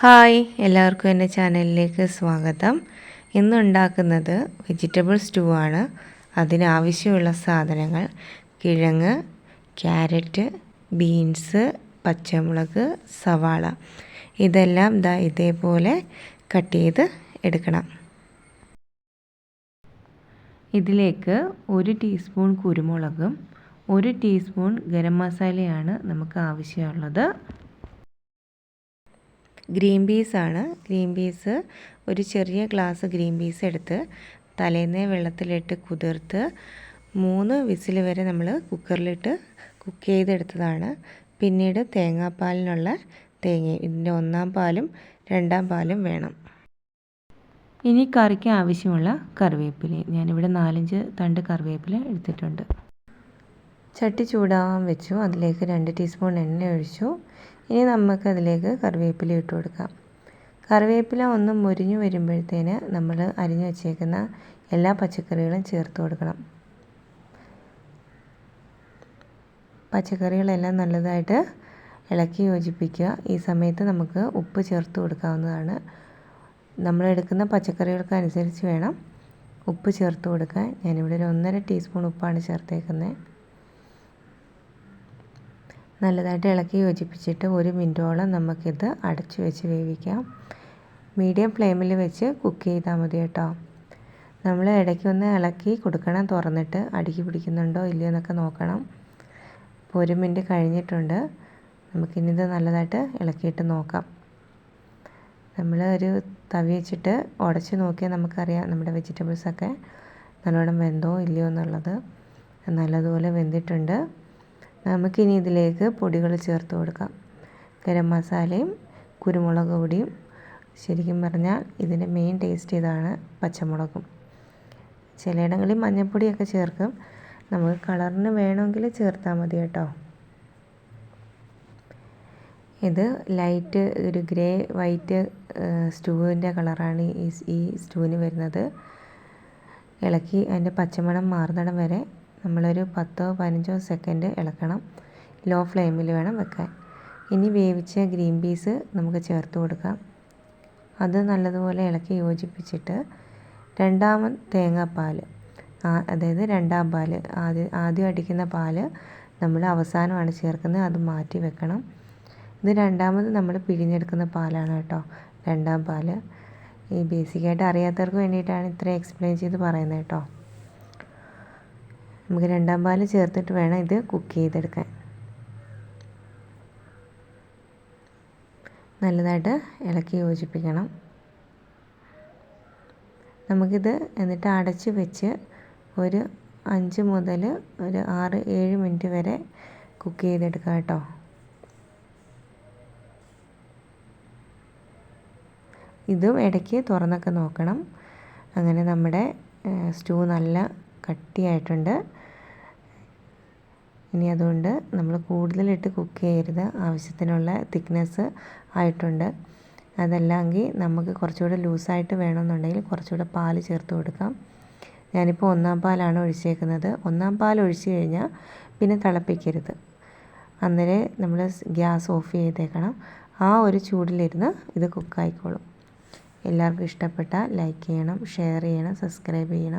Hi എല്ലാവർക്കും എന്റെ ചാനലിലേക്ക് സ്വാഗതം. ഇന്ന് ഉണ്ടാക്കുന്നത് വെജിറ്റബിൾ സ്റ്റൂ ആണ് അതിനാവശ്യമുള്ള സാധനങ്ങൾ കിഴങ്ങ് ക്യാരറ്റ് ബീൻസ് പച്ചമുളക് സവാള. ഇതെല്ലാം ദാ ഇതേപോലെ കട്ട് ചെയ്ത് എടുക്കണം. ഇതിലേക്ക് ഒരു ടീസ്പൂൺ കുരുമുളകും ഒരു ടീസ്പൂൺ ഗരം മസാലയാണ് നമുക്ക് ആവശ്യമുള്ളത്. ഗ്രീൻ പീസാണ്. ഗ്രീൻ പീസ് ഒരു ചെറിയ ഗ്ലാസ് ഗ്രീൻ പീസ് എടുത്ത് തലേന്ന് വെള്ളത്തിലിട്ട് കുതിർത്ത് മൂന്ന് വിസിൽ വരെ നമ്മൾ കുക്കറിലിട്ട് കുക്ക് ചെയ്തെടുത്തതാണ്. പിന്നീട് തേങ്ങാപ്പാലിനുള്ള തേങ്ങ ഇതിന്റെ ഒന്നാം പാലും രണ്ടാം പാലും വേണം. ഇനി കറിക്ക് ആവശ്യമുള്ള കറിവേപ്പില ഞാനിവിടെ നാലഞ്ച് തണ്ട് കറിവേപ്പില എടുത്തിട്ടുണ്ട്. ചട്ടി ചൂടാവാൻ വെച്ചു. അതിലേക്ക് രണ്ട് ടീസ്പൂൺ എണ്ണ ഒഴിച്ചു. ഇനി നമുക്ക് അതിലേക്ക് കറിവേപ്പില ഇട്ട് കൊടുക്കാം. കറിവേപ്പില ഒന്ന് മുരിഞ്ഞു വരുമ്പോഴത്തേന് നമ്മൾ അരിഞ്ഞു വച്ചേക്കുന്ന എല്ലാ പച്ചക്കറികളും ചേർത്ത് കൊടുക്കണം. പച്ചക്കറികളെല്ലാം നല്ലതായിട്ട് ഇളക്കി യോജിപ്പിക്കുക. ഈ സമയത്ത് നമുക്ക് ഉപ്പ് ചേർത്ത് കൊടുക്കാവുന്നതാണ്. നമ്മൾ എടുക്കുന്ന പച്ചക്കറികൾക്ക് അനുസരിച്ച് വേണം ഉപ്പ് ചേർത്ത് കൊടുക്കാൻ. ഞാനിവിടെ ഒരു ഒന്നര ടീസ്പൂൺ ഉപ്പാണ് ചേർത്തേക്കുന്നത്. നല്ലതായിട്ട് ഇളക്കി യോജിപ്പിച്ചിട്ട് ഒരു മിനിറ്റോളം നമുക്കിത് അടച്ചു വെച്ച് വേവിക്കാം. മീഡിയം ഫ്ലെയിമിൽ വെച്ച് കുക്ക് ചെയ്താൽ മതി കേട്ടോ. നമ്മൾ ഇടയ്ക്ക് ഒന്ന് ഇളക്കി കൊടുക്കണം തുറന്നിട്ട് അടുക്കി പിടിക്കുന്നുണ്ടോ ഇല്ലയോ എന്നൊക്കെ നോക്കണം. ഇപ്പോൾ ഒരു മിനിറ്റ് കഴിഞ്ഞിട്ടുണ്ട്. നമുക്കിനി ഇത് നല്ലതായിട്ട് ഇളക്കിയിട്ട് നോക്കാം. നമ്മൾ ഒരു തവി വെച്ചിട്ട് ഉടച്ച് നോക്കിയാൽ നമുക്കറിയാം നമ്മുടെ വെജിറ്റബിൾസൊക്കെ നല്ലോണം വെന്തോ ഇല്ലയോ എന്നുള്ളത്. നല്ലതുപോലെ വെന്തിട്ടുണ്ട്. നമുക്കിനി ഇതിലേക്ക് പൊടികൾ ചേർത്ത് കൊടുക്കാം. ഗരം മസാലയും കുരുമുളക് പൊടിയും. ശരിക്കും പറഞ്ഞാൽ ഇതിന്റെ മെയിൻ ടേസ്റ്റ് ഇതാണ് പച്ചമുളകും. ചിലയിടങ്ങളിൽ മഞ്ഞൾപ്പൊടിയൊക്കെ ചേർക്കും. നമുക്ക് കളറിന് വേണമെങ്കിൽ ചേർത്താൽ മതി കേട്ടോ. ഇത് ലൈറ്റ് ഒരു ഗ്രേ വൈറ്റ് സ്റ്റൂവിന്റെ കളറാണ് ഈ ഈ സ്റ്റൂവിന് വരുന്നത്. ഇളക്കി അതിന്റെ പച്ചമണം മാറുന്നിടം വരെ നമ്മളൊരു പത്തോ പതിനഞ്ചോ സെക്കൻഡ് ഇളക്കണം. ലോ ഫ്ലെയിമിൽ വേണം വെക്കാൻ. ഇനി വേവിച്ച ഗ്രീൻ പീസ് നമുക്ക് ചേർത്ത് കൊടുക്കാം. അത് നല്ലതുപോലെ ഇളക്കി യോജിപ്പിച്ചിട്ട് രണ്ടാമത് തേങ്ങാപ്പാൽ അതായത് രണ്ടാം പാൽ ആദ്യം ആദ്യം അടിക്കുന്ന പാൽ നമ്മൾ അവസാനമാണ് ചേർക്കുന്നത്. അത് മാറ്റി വെക്കണം. ഇത് രണ്ടാമത് നമ്മൾ പിഴിഞ്ഞെടുക്കുന്ന പാലാണ് കേട്ടോ രണ്ടാം പാൽ ഈ ബേസിക്കായിട്ട് അറിയാത്തവർക്ക് വേണ്ടിയിട്ടാണ് ഇത്ര എക്സ്പ്ലെയിൻ ചെയ്ത് പറയുന്നത് കേട്ടോ. നമുക്ക് രണ്ടാം പാൽ ചേർത്തിട്ട് വേണം ഇത് കുക്ക് ചെയ്തെടുക്കാൻ. നല്ലതായിട്ട് ഇളക്കി യോജിപ്പിക്കണം. നമുക്കിത് എന്നിട്ട് അടച്ച് വെച്ച് ഒരു അഞ്ച് മുതൽ ഒരു ആറ് ഏഴ് മിനിറ്റ് വരെ കുക്ക് ചെയ്തെടുക്കാം കേട്ടോ. ഇതും ഇടയ്ക്ക് തുറന്നൊക്കെ നോക്കണം. അങ്ങനെ നമ്മുടെ സ്റ്റൂ നല്ല കട്ടിയായിട്ടുണ്ട്. ഇനി അതുകൊണ്ട് നമ്മൾ കൂടുതലിട്ട് കുക്ക് ചെയ്യരുത്. ആവശ്യത്തിനുള്ള തിക്നെസ് ആയിട്ടുണ്ട്. അതല്ലെങ്കിൽ നമുക്ക് കുറച്ചുകൂടെ ലൂസായിട്ട് വേണമെന്നുണ്ടെങ്കിൽ കുറച്ചുകൂടെ പാൽ ചേർത്ത് കൊടുക്കാം. ഞാനിപ്പോൾ ഒന്നാം പാലാണ് ഒഴിച്ചേക്കുന്നത്. ഒന്നാം പാൽ ഒഴിച്ച് കഴിഞ്ഞാൽ പിന്നെ തിളപ്പിക്കരുത്. അന്നേരം നമ്മൾ ഗ്യാസ് ഓഫ് ചെയ്തേക്കണം. ആ ഒരു ചൂടിലിരുന്ന് ഇത് കുക്കായിക്കോളും എല്ലാവർക്കും ഇഷ്ടപ്പെട്ടാൽ ലൈക്ക് ചെയ്യണം ഷെയർ ചെയ്യണം സബ്സ്ക്രൈബ് ചെയ്യണം.